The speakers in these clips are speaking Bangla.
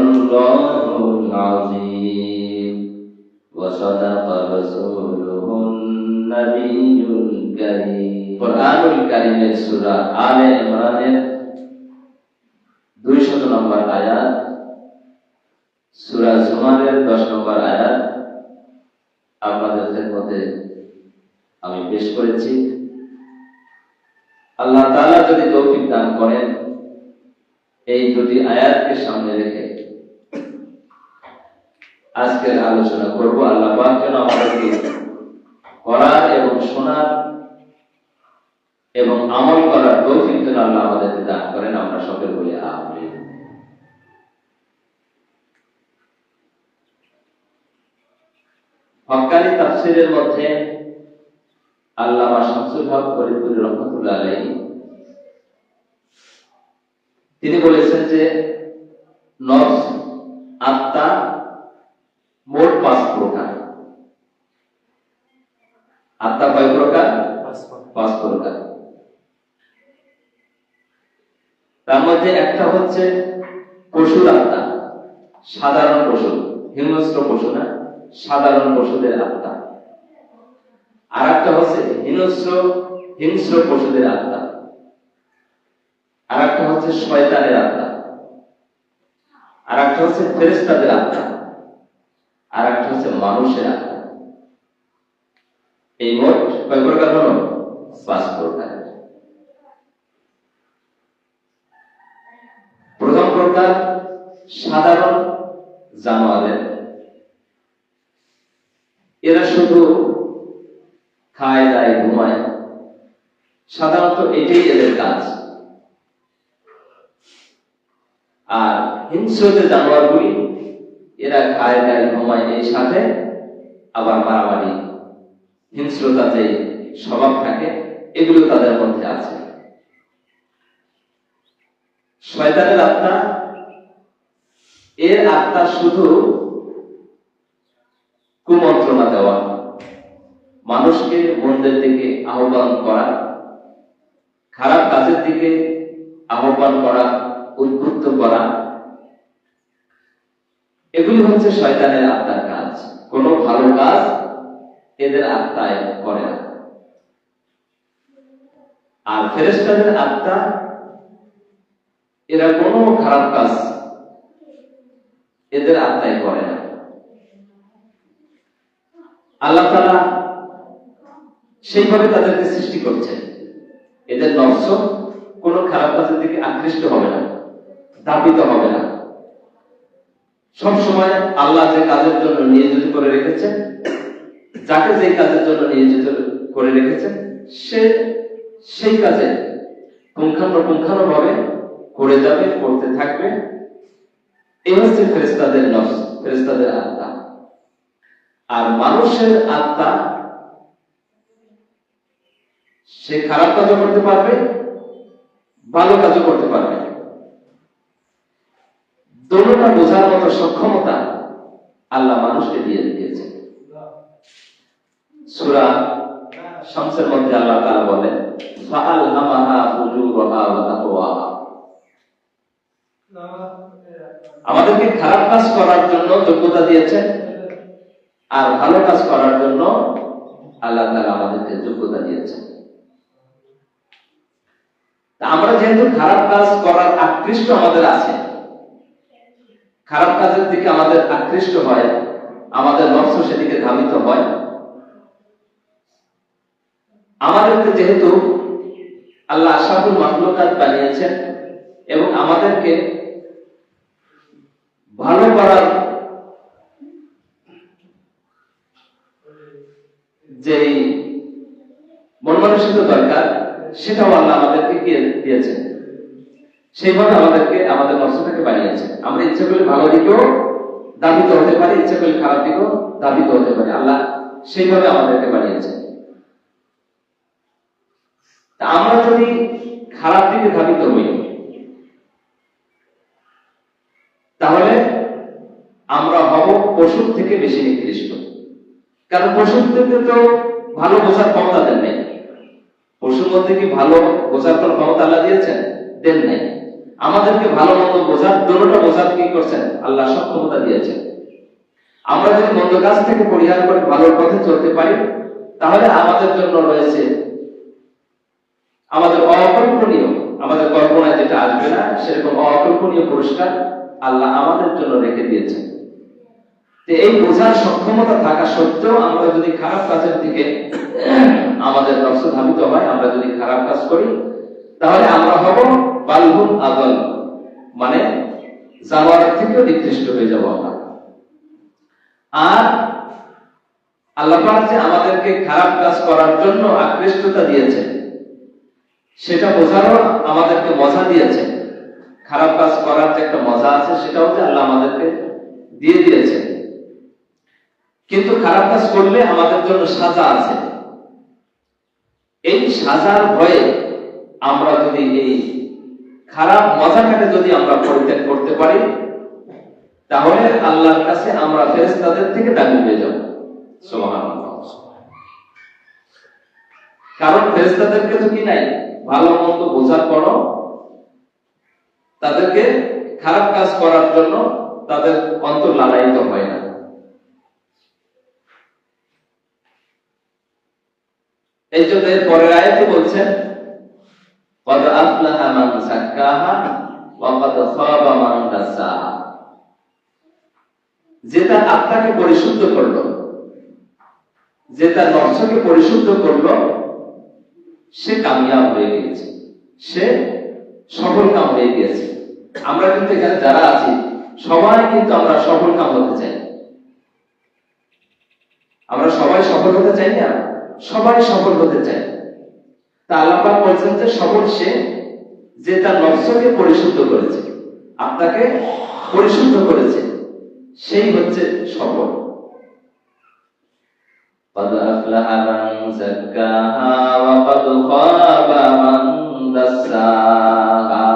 الله العظيم وصدق رسوله النبي الكريم কোরআনুল কারিমের সূরা আলে ইমরানের 200 নম্বর আয়াত সূরা জুমারের 10 নম্বর আয়াত আপনাদের খেদমতে আমি পেশ করেছি আল্লাহ তাআলা যদি তৌফিক দান করেন এই দুটি আয়াতকে সামনে রেখে আজকের আলোচনা করব আল্লাহ পাক আমাদেরকে করার এবং শোনার এবং আমল করার তৌফিক যেন আল্লাহ আমাদেরকে দান করেন, আমরা সকলে বলি আমিন। তাফসিরের মধ্যে আল্লামা শামসুল রহমতুল্লাহ তিনি বলেছেন যে নফস আত্মা মোট পাঁচ প্রকার আত্মা কয় প্রকার? পাঁচ প্রকার। তার মধ্যে একটা হচ্ছে পশুর আত্মা সাধারণ পশু হিংস্র পশু না সাধারণ পশুদের আত্মা। আর একটা হচ্ছে হিংস্র হিংস্র পশুদের আত্মা। আর একটা হচ্ছে শয়তানের আত্মা। আর একটা হচ্ছে ফেরেস্তাদের আত্মা। আর একটা হচ্ছে মানুষের আত্মা। এই মোট কয় প্রকার হলো পাঁচ প্রকার প্রথম প্রকার সাধারণ জানোয়ারের এরা শুধু খায়, দায়, ঘুমায়। সাধারণত এটাই এদের কাজ। আর হিংস্র যে জানোয়ারগুলি এরা খায়, দায়, ঘুমায় এই সাথে আবার মারামারি হিংস্রতা যে স্বভাব থাকে, এগুলো তাদের মধ্যে আছে। শয়তানের আত্মা, এর আত্মা শুধু কুমন্ত্রণা দেওয়া, মানুষকে মন্দের দিকে আহ্বান করা, খারাপ কাজের দিকে আহ্বান করা, উদ্বুদ্ধ করা, এগুলি হচ্ছে শয়তানের আত্মার কাজ। কোনো ভালো কাজ এদের আত্মায় করে না। আর ফেরেস্তাদের আত্মা, এরা কোনো খারাপ কাজ এদের আত্মায় করে না। আল্লাহ তালা সেইভাবে তাদেরকে সৃষ্টি করছে এদের নফস কোনো খারাপ কাজের দিকে আকৃষ্ট হবে না দাবিত হবে না। সব সময় আল্লাহ যে কাজের জন্য নিয়োজিত করে রেখেছেন যাকে যে কাজের জন্য নিয়োজিত করে রেখেছেন, সে সেই কাজে পুঙ্খানুপুঙ্খানু ভাবে করে যাবে, করতে থাকবে। এই হচ্ছে ফেরেস্তাদের নফস ফেরেস্তাদের আত্মা। আর মানুষের আত্মা, সে খারাপ কাজও করতে পারবে, ভালো কাজও করতে পারবে। দোনোটা বোঝার মতো সক্ষমতা আল্লাহ মানুষকে দিয়ে দিয়েছে সুরা শামসের মধ্যে আল্লাহ তাআলা বলেন ফাআলহামাহা ফুজুরহা ওয়া তাকওয়াহা। আমাদেরকে খারাপ কাজ করার জন্য যোগ্যতা দিয়েছেন, আর ভালো কাজ করার জন্য আল্লাহ তাআলা আমাদেরকে যোগ্যতা দিয়েছেন। আমরা যেহেতু খারাপ কাজ করার আকৃষ্ট আমাদের আছে, খারাপ কাজের দিকে আমাদের আকৃষ্ট হয়, আমাদের নফস সেদিকে ধাবিত হয় আমাদেরকে যেহেতু আল্লাহ আশাফুল মাহলুকাত বানিয়েছেন এবং আমাদেরকে ভালো করার যেই মন মানসিকতা দরকার, সেটাও আল্লাহ আমাদেরকে দিয়ে দিয়েছেন। সেইভাবে আমাদেরকে আমাদের নষ্টটাকে বানিয়েছে আমরা ইচ্ছা করলে ভালো দিকেও দাবিত হতে পারি, ইচ্ছা করলে খারাপ দিকেও দাবিত হতে পারি। আল্লাহ সেইভাবে আমাদেরকে বানিয়েছে তা আমরা যদি খারাপ দিকে ধাবিত হই, তাহলে আমরা হব পশুর থেকে বেশি নিকৃষ্ট। কারণ পশুদেরকে তো ভালো বোঝার ক্ষমতা দেন নাই। পশুর মধ্যে কি ভালো বোঝার কোনো ক্ষমতা আল্লাহ দিয়েছেন? দেন নাই। আমাদেরকে ভালো মন্দ বোঝার দোনোটা বোঝার কি করছেন? আল্লাহ সব ক্ষমতা দিয়েছেন। আমরা যদি মন্দ কাজ থেকে পরিহার করে ভালোর পথে চলতে পারি, তাহলে আমাদের জন্য রয়েছে আমাদের অকল্পনীয়, আমাদের কল্পনায় যেটা আসবে না, সেরকম অকল্পনীয় পুরস্কার আল্লাহ আমাদের জন্য রেখে দিয়েছেন। এই বোঝার সক্ষমতা থাকা সত্ত্বেও আমরা যদি খারাপ কাজের দিকে আমাদের নকশ ধাবিত হয়, আমরা যদি খারাপ কাজ করি, তাহলে আমরা হব বালহুম আদল মানে জানোয়ার থেকেও নিকৃষ্ট হয়ে যাব আমরা। আর আল্লাহ যে আমাদেরকে খারাপ কাজ করার জন্য আকৃষ্টতা দিয়েছেন সেটা বোঝারও আমাদেরকে মজা দিয়েছে। খারাপ কাজ করার যে একটা মজা আছে, সেটাও যে আল্লাহ আমাদেরকে দিয়ে দিয়েছে। কিন্তু খারাপ কাজ করলে আমাদের জন্য সাজা আছে। এই সাজার ভয়ে আমরা যদি এই খারাপ মজাটাকে যদি আমরা পরিত্যাগ করতে পারি, তাহলে আল্লাহর কাছে আমরা ফেরেশতাদের থেকে দাবি পেয়ে যাব। সুবহানাল্লাহ। কারণ ফেরেশতাদেরকে তো কি নাই? ভালো মন্দ বোঝার পরও তাদেরকে খারাপ কাজ করার জন্য তাদের অন্তর লালায়িত হয় না এই জন্য এর পরের আয়াতে বলছেন قد أفلح من زكاها وقد خاب من دساها যে তার আত্মাকে পরিশুদ্ধ করলো যে তার নফসকে পরিশুদ্ধ করলো সে কামিয়াব হয়ে গিয়েছে। সে সফল কাম হয়ে গিয়েছে। আমরা কিন্তু এখানে যারা আছি, সবাই কিন্তু আমরা সফল কাম হতে চাই। আমরা সবাই সফল হতে চাই না? সবাই সফল হতে চাই। তা আল্লাপাক বলছেন যে সফল সে যে তার নফসকে পরিশুদ্ধ করেছে, আপনাকে পরিশুদ্ধ করেছে, সেই হচ্ছে সফল। قد أفلح من زكاها وقد خاب من دساها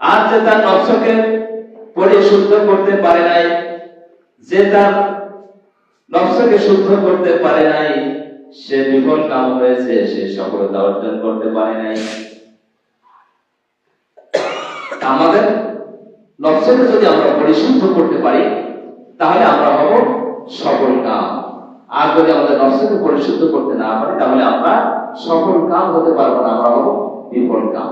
আর যে তার নফসকে পরিশুদ্ধ করতে পারে নাই যে তার নফসকে শুদ্ধ করতে পারে নাই সে বিফল কাম হয়েছে সে সফলতা অর্জন করতে পারে নাই আমাদের নফসকে যদি আমরা পরিশুদ্ধ করতে পারি তাহলে আমরা হব সফল কাম আর যদি আমাদের নফসকে পরিশুদ্ধ করতে না পারি, তাহলে আমরা সফল কাম হতে পারব না, আমরা হব বিফল কাম।